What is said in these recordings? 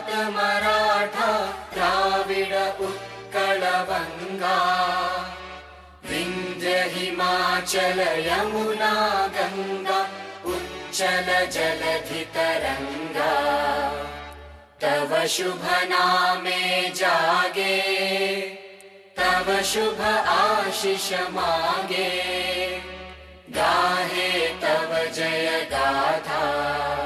गुजरात मराठा द्राविड उत्कल बङ्गा विन्ध्य हिमाचल यमुना गङ्गा उच्चल जलधितरङ्गा तव शुभ नामे जागे तव शुभ आशिष मागे गाहे तव जय गाथा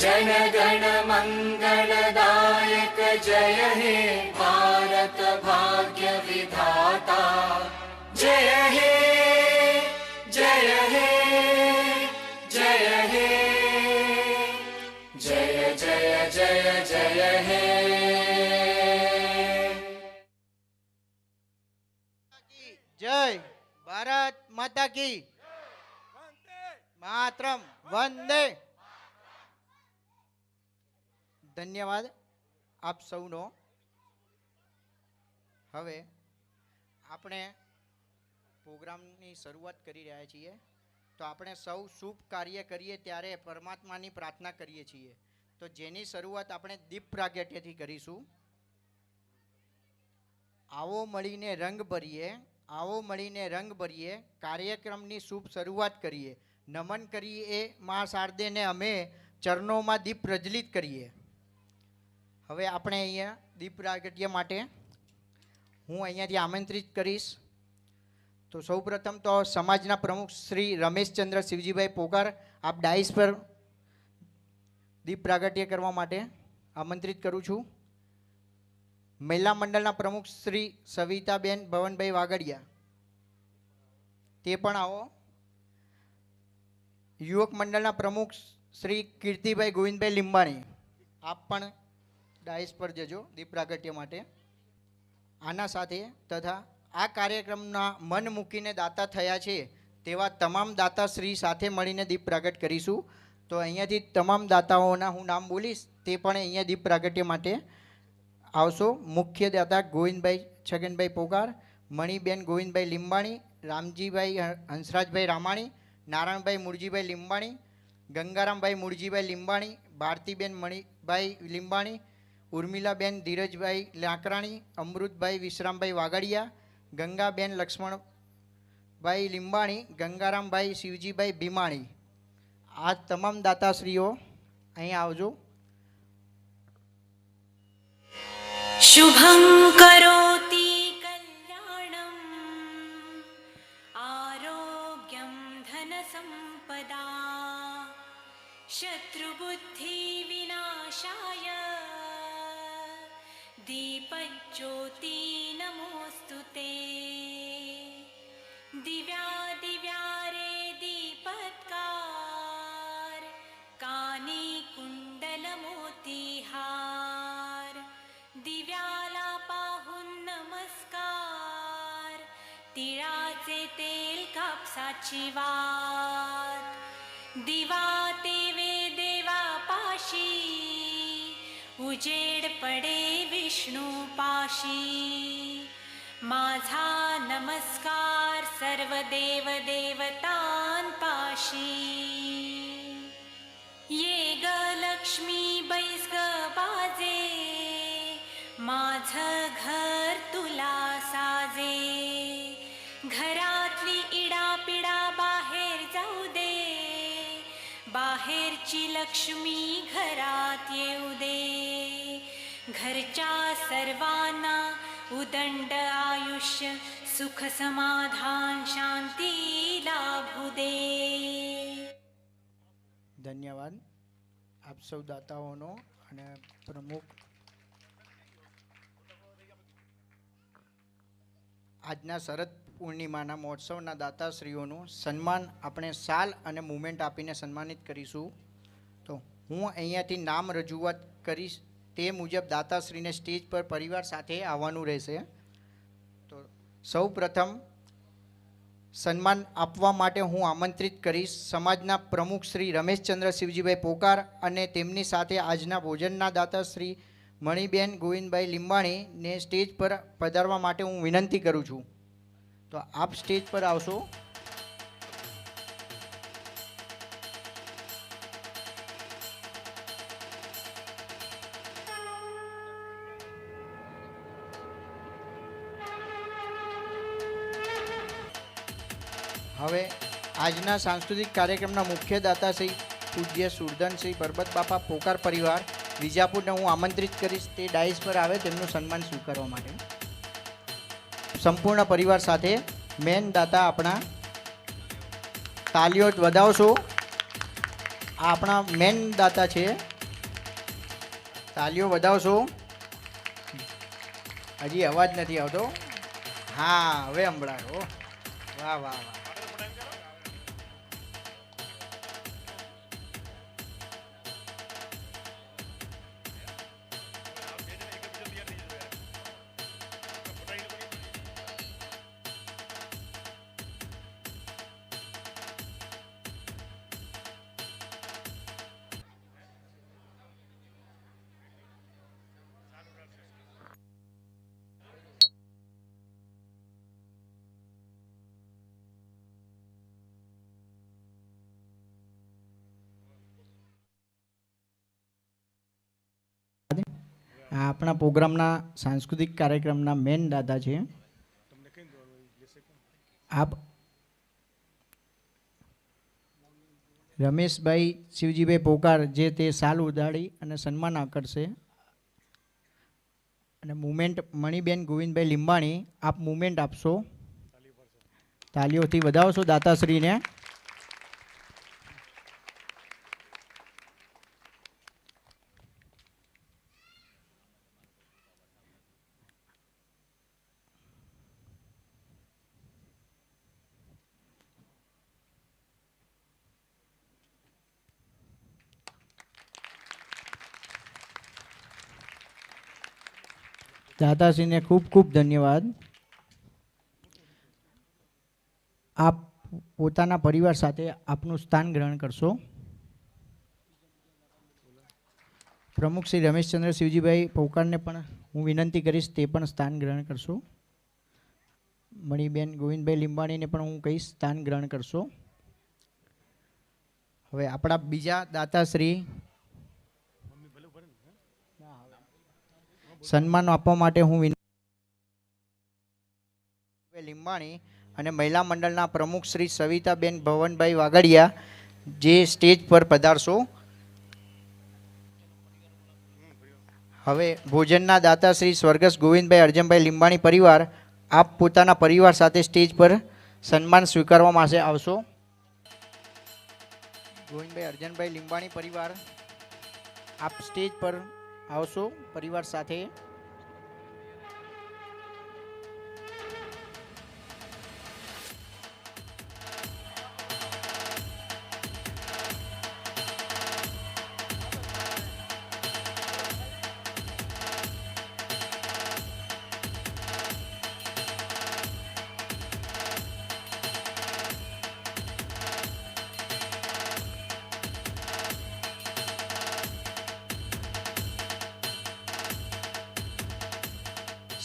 जनगणमङ्गलदायक जय हे भारत भाग्य विधाता जय हे जय हे जय हे जय जय जय जय हे। जय भरत मदकि वन्दे मातरं वन्दे ધન્યવાદ આપ સૌનો. હવે આપણે પ્રોગ્રામની શરૂઆત કરી રહ્યા છીએ. તો આપણે સૌ શુભ કાર્ય કરીએ ત્યારે પરમાત્માની પ્રાર્થના કરીએ છીએ. તો જેની શરૂઆત આપણે દીપ પ્રાગટ્યથી કરીશું. આવો મળીને રંગ ભરીએ, આવો મળીને રંગ ભરીએ, કાર્યક્રમની શુભ શરૂઆત કરીએ. નમન કરીએ મા શારદેને, અમે ચરણોમાં દીપ પ્રજ્વલિત કરીએ. હવે આપણે અહીંયા દીપ પ્રાગટ્ય માટે હું અહીંયાથી આમંત્રિત કરીશ. તો સૌપ્રથમ તો સમાજના પ્રમુખ શ્રી રમેશચંદ્ર શિવજીભાઈ પોકાર, આપ ડાઈસ પર દીપ પ્રાગટ્ય કરવા માટે આમંત્રિત કરું છું. મહિલા મંડળના પ્રમુખ શ્રી સવિતાબેન ભવનભાઈ વાગડિયા. તે પણ આવો. યુવક મંડળના પ્રમુખ શ્રી કીર્તિભાઈ ગોવિંદભાઈ લીંબાણી. આપ પણ ડાયસ પર જજો દીપ પ્રાગટ્ય માટે. આના સાથે તથા આ કાર્યક્રમના મન મૂકીને દાતા થયા છે તેવા તમામ દાતાશ્રી સાથે મળીને દીપ પ્રાગટ કરીશું. તો અહીંયાથી તમામ દાતાઓના હું નામ બોલીશ તે પણ અહીંયા દીપ પ્રાગટ્ય માટે આવશો. મુખ્ય દાતા ગોવિંદભાઈ છગનભાઈ પોકાર મણિબેન ગોવિંદભાઈ લીંબાણી, રામજીભાઈ હંસરાજભાઈ રામાણી, નારાયણભાઈ મુરજીભાઈ લીંબાણી, ગંગારામભાઈ મુરજીભાઈ લીંબાણી, ભારતીબેન મણિભાઈ લીંબાણી ઉર્મિલાબેન ધીરજભાઈ લાકરાણી, અમૃતભાઈ વિશ્રામભાઈ વાઘડિયા ગંગાબેન લક્ષ્મણભાઈ લીંબાણી, ગંગારામભાઈ શિવજીભાઈ ભીમાણી. આ તમામ દાતાશ્રીઓ અહીં આવજો. શુભમ કરોતિ શત્રુબુદ્ધિ વિનાશાય दीपज्योति नमोऽस्तु ते। दिव्या दिव्या रे दीपत्कार कानी कुण्डलमोतिहार। दिव्याला पाहून नमस्कार तिळाचे तेल कापसाची वात। दिवा उजेड पडे विष्णू पाशी. माझा नमस्कार सर्व देव देवतांपाशी ये ग लक्ष्मी बैस ग बाजे. माझ घर बाहेरची लक्ष्मी घरात येऊ दे घरच्या सर्वांना उदंड आयुष्य सुख समाधान शांती लाभू दे ધન્યવાદ આપ સૌ દાતાઓનો અને પ્રમુખ આજના શરદ પૂર્ણિમાના મહોત્સવના દાતાશ્રીઓનું સન્માન આપણે શાલ અને મુમેન્ટ આપીને સન્માનિત કરીશું તો હું અહીંયાથી નામ રજૂઆત કરીશ. તે મુજબ દાતાશ્રીને સ્ટેજ પર પરિવાર સાથે આવવાનું રહેશે. તો સૌ પ્રથમ સન્માન આપવા માટે હું આમંત્રિત કરીશ સમાજના પ્રમુખ શ્રી રમેશચંદ્ર શિવજીભાઈ પોકાર અને તેમની સાથે આજના ભોજનના દાતા શ્રી મણિબેન ગોવિંદભાઈ લીંબાણીને સ્ટેજ પર પધારવા માટે હું વિનંતી કરું છું. તો આપ સ્ટેજ પર આવશો. હવે આજના સાંસ્કૃતિક કાર્યક્રમના મુખ્ય દાતા શ્રી પૂજ્ય સુરધન શ્રી પરબત બાપા પોકાર પરિવાર વિજાપુરને હું આમંત્રિત કરીશ તે ડાઈસ પર આવે તેમનું સન્માન સ્વીકારવા માટે. સંપૂર્ણ પરિવાર સાથે મેન દાતા આપણા તાલીઓ વધાવશો. આપણા મેન દાતા છે. તાલીઓ વધાવશો. હજી અવાજ નથી આવતો. હા, હવે સંભળાયો. વાહ વાહ વાહ. આપણા પ્રોગ્રામના સાંસ્કૃતિક કાર્યક્રમના મેન દાદા છે. આપ રમેશભાઈ શિવજીભાઈ પોકાર જે તે સાલ ઉદાડી અને સન્માન આકર્ષે. અને મુમેન્ટ મણિબેન ગોવિંદભાઈ લીંબાણી, આપ મુમેન્ટ આપશો. તાલીઓથી વધાવશો દાતાશ્રીને. દાદાશ્રીને ખૂબ ખૂબ ધન્યવાદ. આપ પોતાના પરિવાર સાથે આપનું સ્થાન ગ્રહણ કરશો. પ્રમુખ શ્રી રમેશચંદ્ર શિવજીભાઈ પોકારને પણ હું વિનંતી કરીશ તે પણ સ્થાન ગ્રહણ કરશો. મણિબેન ગોવિંદભાઈ લીંબાણીને પણ હું કહીશ સ્થાન ગ્રહણ કરશો. હવે આપણા બીજા દાતાશ્રી સન્માન આપવા માટે હું લીંબાણી અને મહિલા મંડળના પ્રમુખ શ્રી સવિતાબેન ભવનભાઈ વાગડિયા જે સ્ટેજ પર પધારશો. હવે ભોજનના દાતા શ્રી સ્વર્ગસ્થ ગોવિંદભાઈ અર્જનભાઈ લીંબાણી પરિવાર આપ પોતાના પરિવાર સાથે સ્ટેજ પર સન્માન સ્વીકારવા માટે આવશો. ગોવિંદભાઈ અર્જનભાઈ લીંબાણી પરિવાર આપ સ્ટેજ પર આવશો પરિવાર સાથે.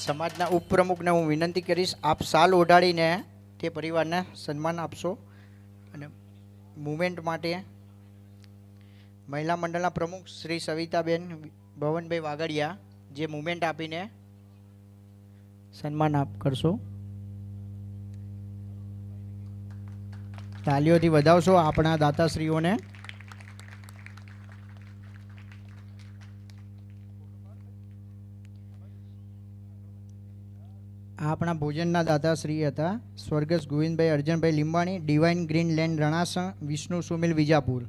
સમાજના ઉપપ્રમુખને હું વિનંતી કરીશ, આપ સાલ ઓઢાડીને તે પરિવારને સન્માન આપશો અને મુમેન્ટ માટે મહિલા મંડળના પ્રમુખ શ્રી સવિતાબેન ભવનભાઈ વાગડિયા જે મુમેન્ટ આપીને સન્માન આપ કરશો. તાલીઓથી વધાવશો આપણા દાતાશ્રીઓને. આપણા ભોજનના દાદાશ્રી હતા, સ્વર્ગસ્થ Govindbhai Arjanbhai Limbani, divine green land Ranasan, Vishnu Sumil Vijapur.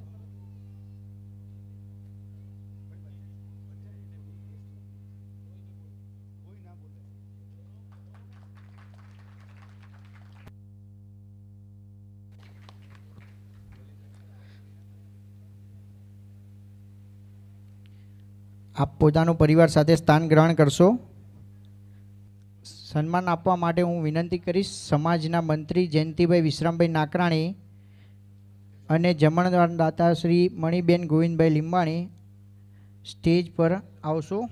આપ પોતાનું પરિવાર સાથે સ્થાન ગ્રહણ કરશો. સન્માન આપવા માટે હું વિનંતી કરીશ સમાજના મંત્રી જયંતિભાઈ વિશ્રામભાઈ નાકરાણી અને જમણદાતા દાતા શ્રી મણિબેન ગોવિંદભાઈ લીંબાણી સ્ટેજ પર આવશો.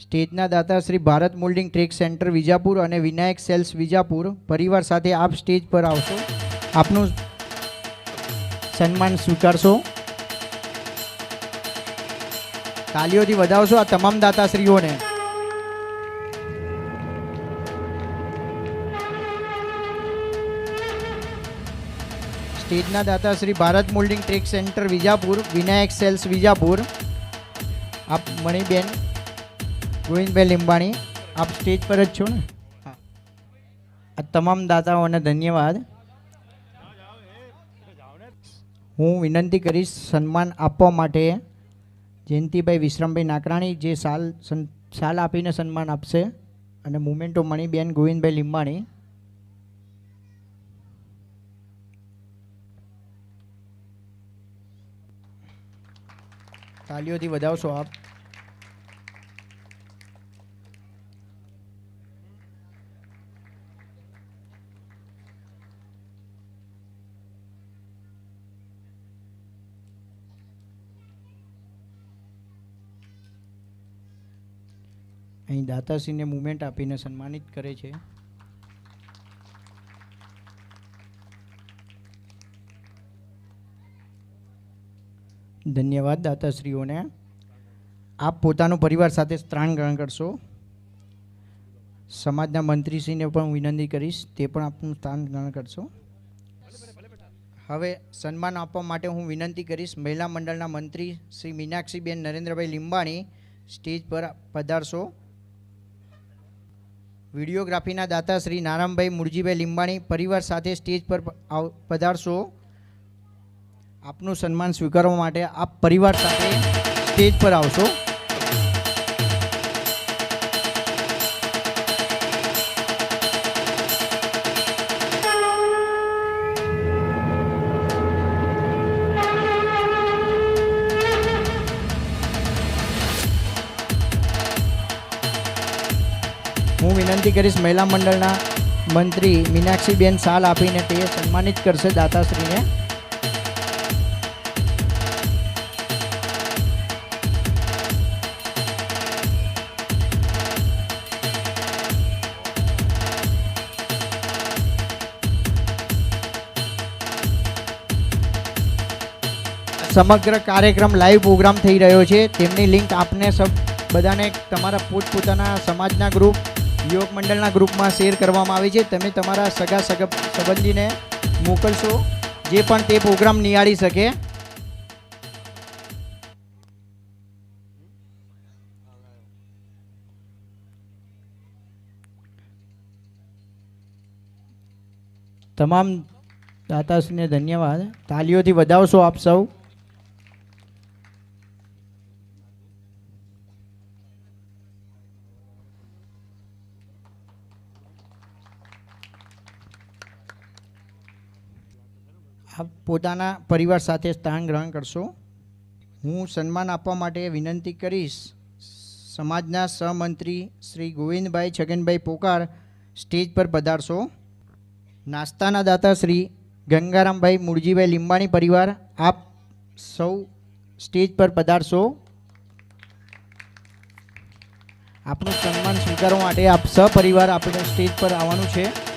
સ્ટેજના દાતા Shri Bharat moulding track centre Vijapur અને વિનાયક સેલ્સ વિજાપુર પરિવાર સાથે આપ સ્ટેજ પર આવશો. આપનું સન્માન સ્વીકારશો. તાલીઓથી વધાવશો આ તમામ દાતાશ્રીઓને સ્ટેજના દાતા Shri Bharat moulding track centre Vijapur Vinayak sales Vijapur. આપ મણિબેન ગોવિંદભાઈ લીંબાણી આપ સ્ટેજ પર જ છો ને? આ તમામ દાતાઓને ધન્યવાદ. હું વિનંતી કરીશ સન્માન આપવા માટે જયંતિભાઈ વિશ્રામભાઈ નાકરાણી જે સાલ સન- સાલ આપીને સન્માન આપશે. અને મુમેન્ટો મણિબેન ગોવિંદભાઈ લીંબાણી તાલીઓથી વધાવશો આપ. અહીં દાતાશ્રીને મુમેન્ટ આપીને સન્માનિત કરે છે. ધન્યવાદ દાતાશ્રીઓને. આપ પોતાનો પરિવાર સાથે સ્ત્રાણ ગ્રહણ કરશો. સમાજના મંત્રીશ્રીને પણ હું વિનંતી કરીશ, તે પણ આપનું સ્થાન ગ્રહણ કરશો. હવે સન્માન આપવા માટે હું વિનંતી કરીશ, મહિલા મંડળના મંત્રી શ્રી મીનાક્ષીબેન નરેન્દ્રભાઈ લીંબાણી સ્ટેજ પર પધારશો. વિડીયોગ્રાફીના દાતા શ્રી નારાયણભાઈ મુરજીભાઈ લીંબાણી પરિવાર સાથે સ્ટેજ પર પધારશો. આપનું સન્માન સ્વીકારવા માટે આપ પરિવાર સાથે સ્ટેજ પર આવશો. હું વિનંતી કરીશ મહિલા મંડળના મંત્રી મીનાક્ષીબેન સાલ આપીને તે સન્માનિત કરશે દાતાશ્રીને. સમગ્ર કાર્યક્રમ લાઈવ પ્રોગ્રામ થઈ રહ્યો છે. તેમની લિંક આપને સબ, બધાને તમારા પોતપોતાના સમાજના ગ્રુપ યુવક મંડળના ગ્રુપમાં શેર કરવામાં આવી છે. તમે તમારા સગા સગ, સંબંધીને મોકલશો, જે પણ તે પ્રોગ્રામ નિહાળી શકે. તમામ દાતાશ્રીને ધન્યવાદ. તાલીઓથી વધાવશો આપ સૌ આપ પોતાના પરિવાર સાથે સ્થાન ગ્રહણ કરશો. હું સન્માન આપવા માટે વિનંતી કરીશ. સમાજના સહમંત્રી શ્રી ગોવિંદભાઈ છગનભાઈ પોકાર સ્ટેજ પર પધારશો. નાસ્તાના દાતા શ્રી ગંગારામભાઈ મૂળજીભાઈ લીંબાણી પરિવાર આપ સૌ સ્ટેજ પર પધારશો. આપનું સન્માન સ્વીકારવા માટે આપ સપરિવાર આપણે સ્ટેજ પર આવવાનું છે.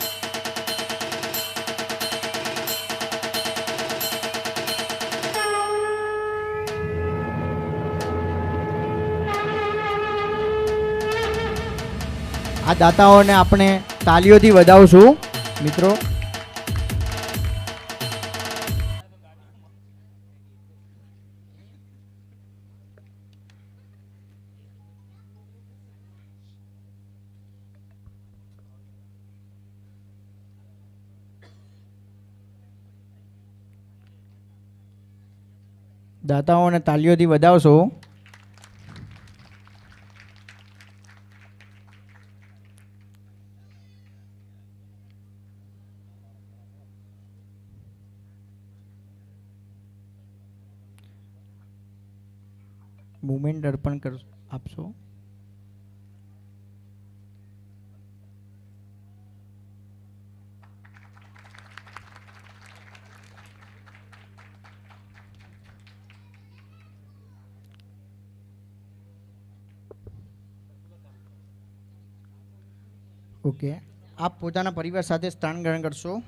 આ દાતાઓને આપણે તાલીઓથી વધાવશું. મિત્રો. દાતાઓને તાલીઓથી વધાવશો. મુમેન્ટ અર્પણ કર આપશો? ઓકે. આપ પોતાના પરિવાર સાથે સ્થાન ગ્રહણ કરશો.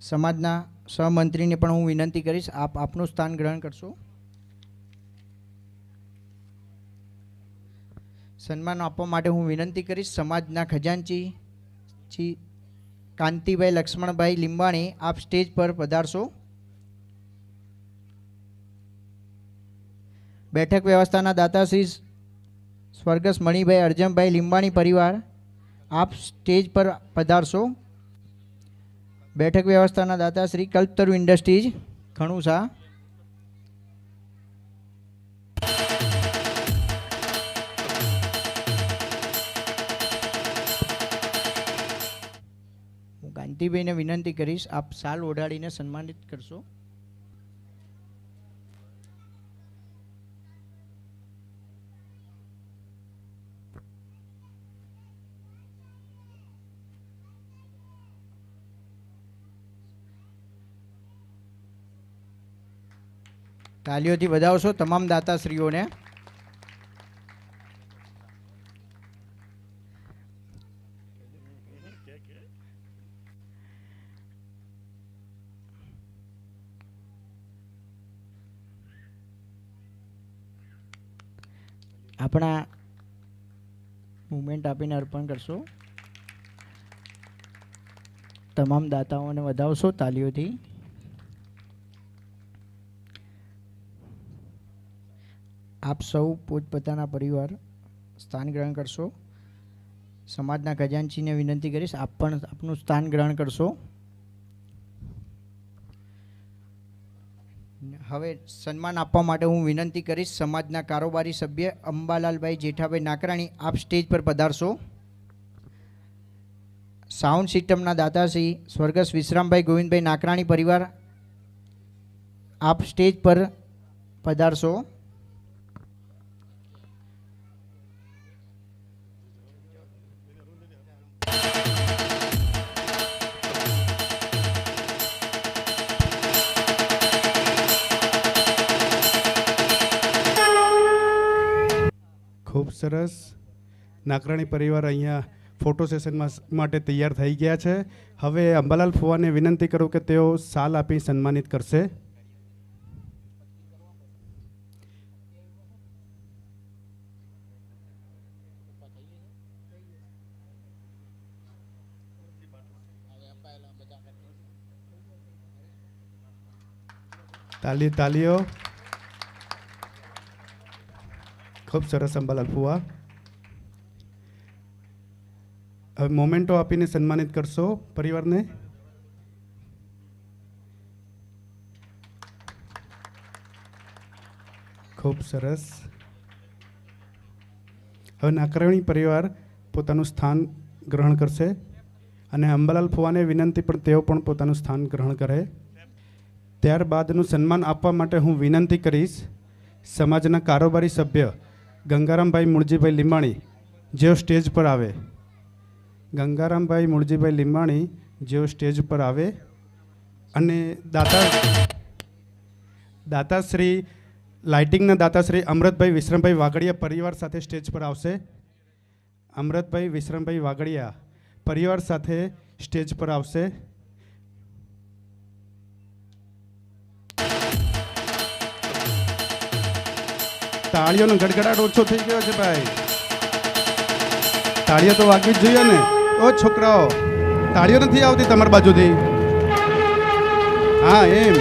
સમાજના સહમંત્રીને પણ હું વિનંતી કરીશ, આપ આપનું સ્થાન ગ્રહણ કરશો. સન્માન આપવા માટે હું વિનંતી કરીશ. સમાજના ખજાનચી જી કાંતિભાઈ, લક્ષ્મણભાઈ લીંબાણી, આપ સ્ટેજ પર પધારશો. બેઠક વ્યવસ્થાના દાતાશ્રી સ્વર્ગસ મણિભાઈ અર્જનભાઈ લીંબાણી પરિવાર, આપ સ્ટેજ પર પધારશો. બેઠક વ્યવસ્થાના દાતાશ્રી કલ્પતરુ ઇન્ડસ્ટ્રીઝ, ઘણું શાહ કાંતિભાઈને વિનંતી કરીશ આપ સાલ ઓઢાડીને સન્માનિત કરશો. તાલીઓથી વધાવશો તમામ દાતાશ્રીઓને. આપણા મુમેન્ટ આપીને અર્પણ કરશો. તમામ દાતાઓને વધાવશો તાલીઓથી. આપ સૌ પોતપોતાના પરિવાર સ્થાન ગ્રહણ કરશો. સમાજના ખજાનચીને વિનંતી કરીશ, આપ પણ આપનું સ્થાન ગ્રહણ કરશો. હવે સન્માન આપવા માટે હું વિનંતી કરીશ સમાજના કારોબારી સભ્ય અંબાલાલભાઈ જેઠાભાઈ નાકરાણી, આપ સ્ટેજ પર પધારશો. સાઉન્ડ સિસ્ટમના દાતાશ્રી સ્વર્ગસ્થ વિશ્રામભાઈ ગોવિંદભાઈ નાકરાણી પરિવાર, આપ સ્ટેજ પર પધારશો. સરસ. નાકરાણી પરિવાર અહીંયા ફોટો સેશનમાં માટે તૈયાર થઈ ગયા છે. હવે અંબાલાલ ફુવાને વિનંતી કરું કે તેઓ સાલ આપી સન્માનિત કરશે. તાલી, તાલીઓ. ખૂબ સરસ અંબાલાલ ફુવા હવે મોમેન્ટો આપીને સન્માનિત કરશો પરિવારને ખૂબ સરસ હવે નાકરણી પરિવાર પોતાનું સ્થાન ગ્રહણ કરશે અને અંબાલાલ ફુવાને વિનંતી પણ તેઓ પણ પોતાનું સ્થાન ગ્રહણ કરે ત્યારબાદનું સન્માન આપવા માટે હું વિનંતી કરીશ સમાજના કારોબારી સભ્ય ગંગારામભાઈ મુળજીભાઈ લીંબાણી જેઓ સ્ટેજ પર આવે. ગંગારામભાઈ મુળજીભાઈ લીંબાણી જેઓ સ્ટેજ પર આવે અને દાતા દાતાશ્રી, લાઇટિંગના દાતાશ્રી અમૃતભાઈ વિશ્રમભાઈ વાગડિયા પરિવાર સાથે સ્ટેજ પર આવશે. અમૃતભાઈ વિશ્રમભાઈ વાગડિયા પરિવાર સાથે સ્ટેજ પર આવશે. તાળીઓનો ગડગડાટ ઓછો થઈ ગયો છે ભાઈ. તાળીઓ તો વાગવી જ જોઈએ ને. ઓ છોકરાઓ, તાળીઓ નથી આવતી તમારી બાજુથી. હા, એમ.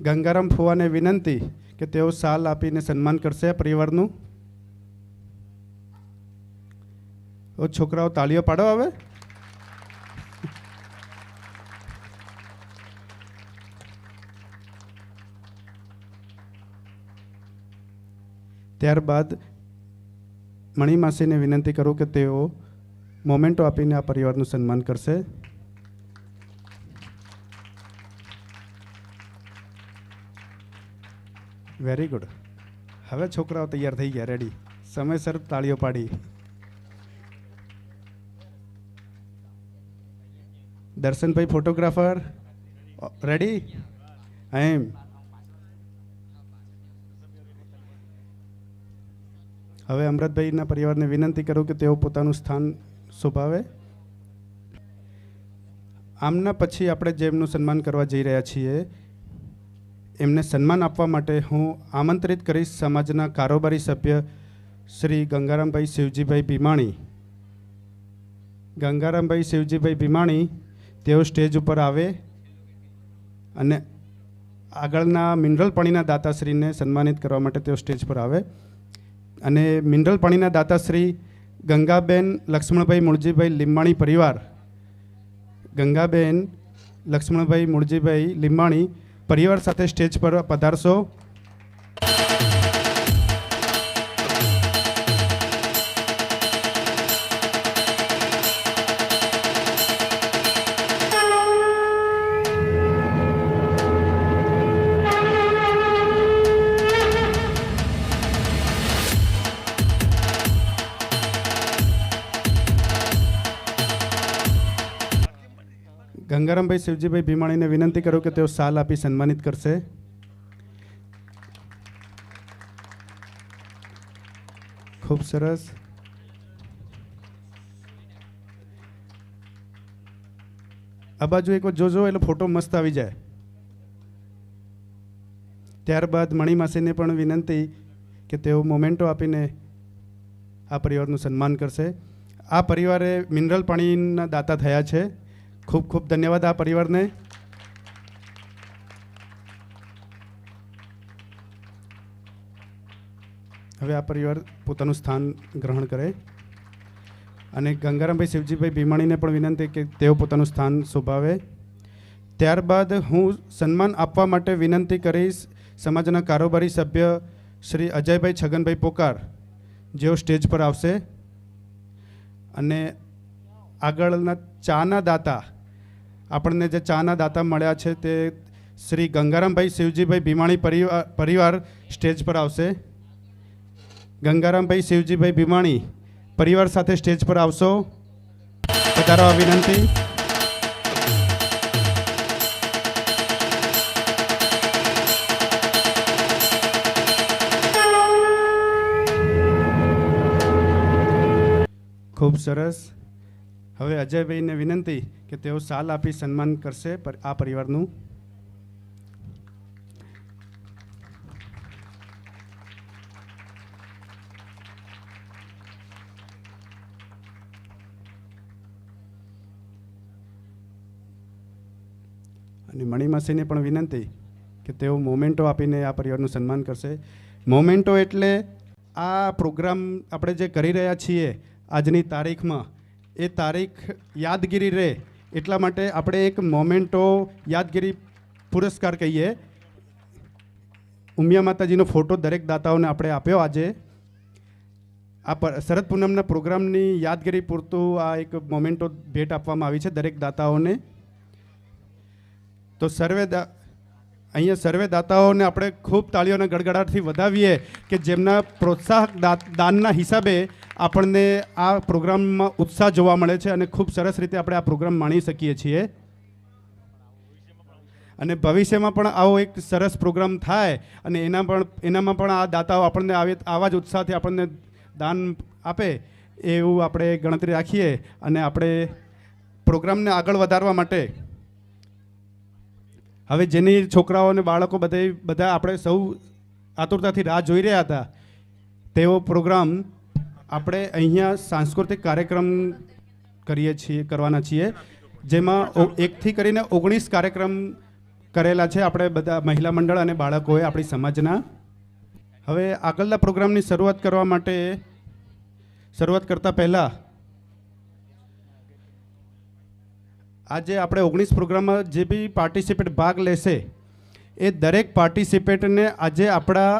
ગંગારામ ફુવાને વિનંતી કે તેઓ સાલ આપીને સન્માન કરશે પરિવારનું. ઓ છોકરાઓ, તાળીઓ પાડો હવે. ત્યારબાદ મણિમાસીને વિનંતી કરું કે તેઓ મોમેન્ટો આપીને આ પરિવારનું સન્માન કરશે. વેરી ગુડ હવે છોકરાઓ તૈયાર થઈ ગયા. રેડી સમયસર તાળીઓ પાડી. દર્શનભાઈ ફોટોગ્રાફર. રેડી એમ હવે અમૃતભાઈના પરિવારને વિનંતી કરું કે તેઓ પોતાનું સ્થાન શોભાવે. આમના પછી આપણે જેમનું સન્માન કરવા જઈ રહ્યા છીએ, એમને સન્માન આપવા માટે હું આમંત્રિત કરીશ સમાજના કારોબારી સભ્ય શ્રી ગંગારામભાઈ શિવજીભાઈ ભીમાણી. ગંગારામભાઈ શિવજીભાઈ ભીમાણી, તેઓ સ્ટેજ ઉપર આવે અને આગળના મિનરલ પાણીના દાતાશ્રીને સન્માનિત કરવા માટે તેઓ સ્ટેજ પર આવે. અને મિનરલ પાણીના દાતાશ્રી ગંગાબેન લક્ષ્મણભાઈ મુળજીભાઈ લીંબાણી પરિવાર. ગંગાબેન લક્ષ્મણભાઈ મુળજીભાઈ લીંબાણી પરિવાર સાથે સ્ટેજ પર પધારશો. ગંગારામભાઈ શિવજીભાઈ ભીમાણીને વિનંતી કરું કે તેઓ સાલ આપી સન્માનિત કરશે. ખૂબ સરસ. આ બાજુ એક જોજો, એટલે ફોટો મસ્ત આવી જાય. ત્યારબાદ મણિમાસીને પણ વિનંતી કે તેઓ મોમેન્ટો આપીને આ પરિવારનું સન્માન કરશે. આ પરિવારે મિનરલ પાણીના દાતા થયા છે. ખૂબ ખૂબ ધન્યવાદ આ પરિવારને. હવે આ પરિવાર પોતાનું સ્થાન ગ્રહણ કરે. અને ગંગારામભાઈ શિવજીભાઈ ભીમાણીને પણ વિનંતી કે તેઓ પોતાનું સ્થાન શોભાવે. ત્યારબાદ હું સન્માન આપવા માટે વિનંતી કરીશ સમાજના કારોબારી સભ્ય શ્રી અજયભાઈ છગનભાઈ પોકાર, જેઓ સ્ટેજ પર આવશે. અને આગળના ચાના દાતા આપણને જે ચાના દાતા મળ્યા છે તે શ્રી ગંગારામભાઈ શિવજીભાઈ ભીમાણી પરિવાર પરિવાર સ્ટેજ પર આવશે. ગંગારામભાઈ શિવજીભાઈ ભીમાણી પરિવાર સાથે સ્ટેજ પર આવશો. વધારવા વિનંતી ખૂબ સરસ. હવે અજયભાઈને વિનંતી કે તેઓ સાલ આપી સન્માન કરશે આ પરિવારનું. અને મણિમાસીને પણ વિનંતી કે તેઓ મોમેન્ટો આપીને આ પરિવારનું સન્માન કરશે. મોમેન્ટો એટલે આ પ્રોગ્રામ આપણે જે કરી રહ્યા છીએ આજની તારીખમાં એ તારીખ યાદગીરી રહે એટલા માટે આપણે એક મોમેન્ટો યાદગીરી પુરસ્કાર કહીએ. ઉમિયા માતાજીનો ફોટો દરેક દાતાઓને આપણે આપ્યો આજે. આ પર શરદ પૂનમના પ્રોગ્રામની યાદગીરી પૂરતું આ એક મોમેન્ટો ભેટ આપવામાં આવી છે દરેક દાતાઓને. તો સર્વે દા, અહીંયા સર્વે દાતાઓને આપણે ખૂબ તાળીઓના ગડગડાટથી વધાવીએ કે જેમના પ્રોત્સાહક દાનના હિસાબે આપણને આ પ્રોગ્રામમાં ઉત્સાહ જોવા મળે છે અને ખૂબ સરસ રીતે આપણે આ પ્રોગ્રામ માણી શકીએ છીએ. અને ભવિષ્યમાં પણ આવો એક સરસ પ્રોગ્રામ થાય અને એના પણ, એનામાં પણ આ દાતાઓ આપણને આવે, આવા જ ઉત્સાહથી આપણને દાન આપે એવું આપણે ગણતરી રાખીએ અને આપણે પ્રોગ્રામને આગળ વધારવા માટે. હવે જેની છોકરાઓ અને બાળકો બધે બધા આપણે સૌ આતુરતાથી રાહ જોઈ રહ્યા હતા તેવો પ્રોગ્રામ આપણે અહીંયા સાંસ્કૃતિક કાર્યક્રમ કરીએ છીએ, કરવાના છીએ. જેમાં એકથી કરીને ઓગણીસ કાર્યક્રમ કરેલા છે આપણે બધા મહિલા મંડળ અને બાળકોએ આપણી સમાજના. હવે આગળના પ્રોગ્રામની શરૂઆત કરવા માટે શરૂઆત કરતાં પહેલાં આજે આપણે ઓગણીસ પ્રોગ્રામમાં જે બી પાર્ટિસિપેટ ભાગ લેશે, એ દરેક પાર્ટિસિપેટને આજે આપણા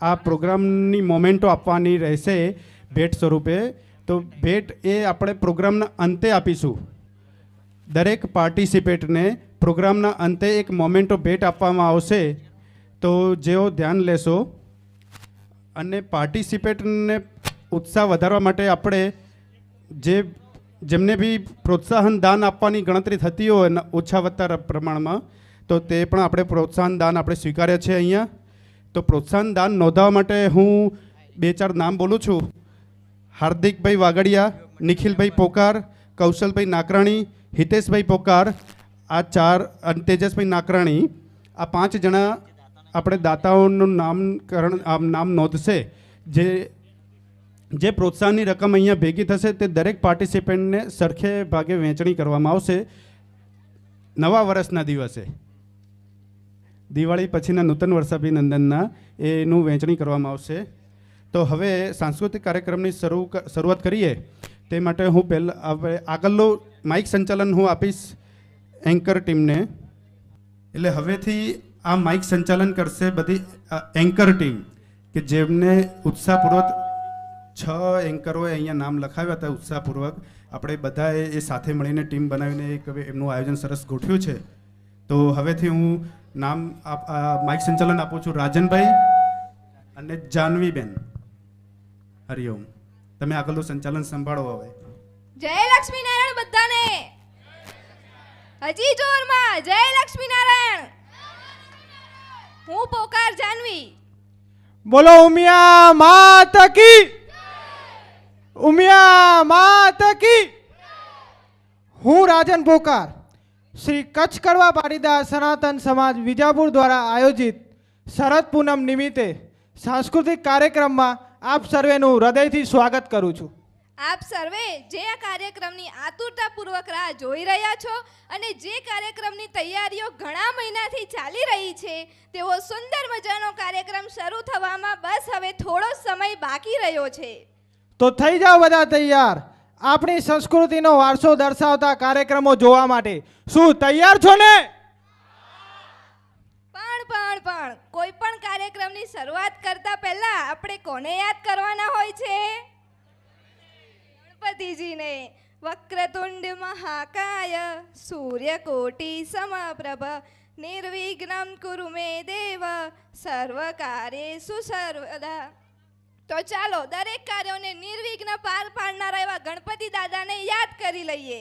આ પ્રોગ્રામની મોમેન્ટો આપવાની રહેશે. ભેટ સ્વરૂપે, તો ભેટ એ આપણે પ્રોગ્રામના અંતે આપીશું. દરેક પાર્ટિસિપેટને પ્રોગ્રામના અંતે એક મોમેન્ટો ભેટ આપવામાં આવશે, તો જેઓ ધ્યાન લેશો. અને પાર્ટિસિપેટને ઉત્સાહ વધારવા માટે આપણે જે, જેમને બી પ્રોત્સાહન દાન આપવાની ગણતરી થતી હોય ઓછા વધતા પ્રમાણમાં, તો તે પણ આપણે પ્રોત્સાહન દાન આપણે સ્વીકાર્યા છે અહીંયા. તો પ્રોત્સાહન દાન નોંધાવવા માટે હું બે ચાર નામ બોલું છું. હાર્દિકભાઈ વાગડિયા, નિખિલભાઈ પોકાર, કૌશલભાઈ નાકરાણી, હિતેશભાઈ પોકાર, આ ચાર, અને તેજસભાઈ નાકરાણી, આ પાંચ જણા આપણે દાતાઓનું નામકરણ, આમ નામ નોંધશે. જે જે પ્રોત્સાહનની રકમ અહીંયા ભેગી થશે તે દરેક પાર્ટિસિપન્ટને સરખે ભાગે વહેંચણી કરવામાં આવશે. નવા વર્ષના દિવસે. દિવાળી પછીના નૂતન વર્ષાભિનંદનના એનું વહેંચણી કરવામાં આવશે. તો હવે સાંસ્કૃતિક કાર્યક્રમની શરૂ શરૂઆત કરીએ. તે માટે હું પહેલાં હવે આગળનું માઇક સંચાલન હું આપીશ એન્કર ટીમને. એટલે હવેથી આ માઇક સંચાલન કરશે બધી એન્કર ટીમ, કે જેમને ઉત્સાહપૂર્વક છ એન્કરોએ અહીંયા નામ લખાવ્યા હતા ઉત્સાહપૂર્વક. આપણે બધાએ એ સાથે મળીને ટીમ બનાવીને એક એમનું આયોજન સરસ ગોઠવ્યું છે. તો હવેથી હું નામ આપ માઇક સંચાલન આપું છું રાજનભાઈ અને જાનવીબેન. હરિઓમ તમે આગળનું સંચાલન સંભાળો હવે. જય લક્ષ્મી નારાયણ બધાને. હજી જોરમાં જય લક્ષ્મી નારાયણ હું પોકાર જાનવી. બોલો ઉમિયા માત કી. ઉમિયા માત કી. હું રાજન પોકાર. શ્રી કચ્છ કડવા પાટીદાર સનાતન સમાજ વિજાપુર દ્વારા આયોજિત શરદ પૂનમ નિમિત્તે સાંસ્કૃતિક કાર્યક્રમમાં આપ સર્વેનું હૃદયથી સ્વાગત કરું છું. આપ સર્વે જે આ કાર્યક્રમની આતુરતાપૂર્વક રાહ જોઈ રહ્યા છો અને જે કાર્યક્રમની તૈયારીઓ ઘણા મહિનાથી ચાલી રહી છે તેવો સુંદર મજાનો કાર્યક્રમ શરૂ થવામાં બસ હવે થોડો સમય બાકી રહ્યો છે. તો થઈ જાઓ બધા તૈયાર. આપણી સંસ્કૃતિનો વારસો દર્શાવતા કાર્યક્રમો જોવા માટે. શું તૈયાર છો ને? પણ પણ કોઈ પણ કાર્યક્રમની શરૂઆત કરતા પહેલા આપણે કોને યાદ કરવાના હોય છે? ગણપતિજીને. વક્રતુંડ મહાકાય, સૂર્યકોટી સમપ્રભ, નિર્વિઘ્નમ કુરુ મે દેવ સર્વકાર્યેષુ સર્વદા. તો ચાલો, દરેક કાર્યોને નિર્વિઘ્ન પાર પાડનારા એવા ગણપતિ દાદાને યાદ કરી લઈએ.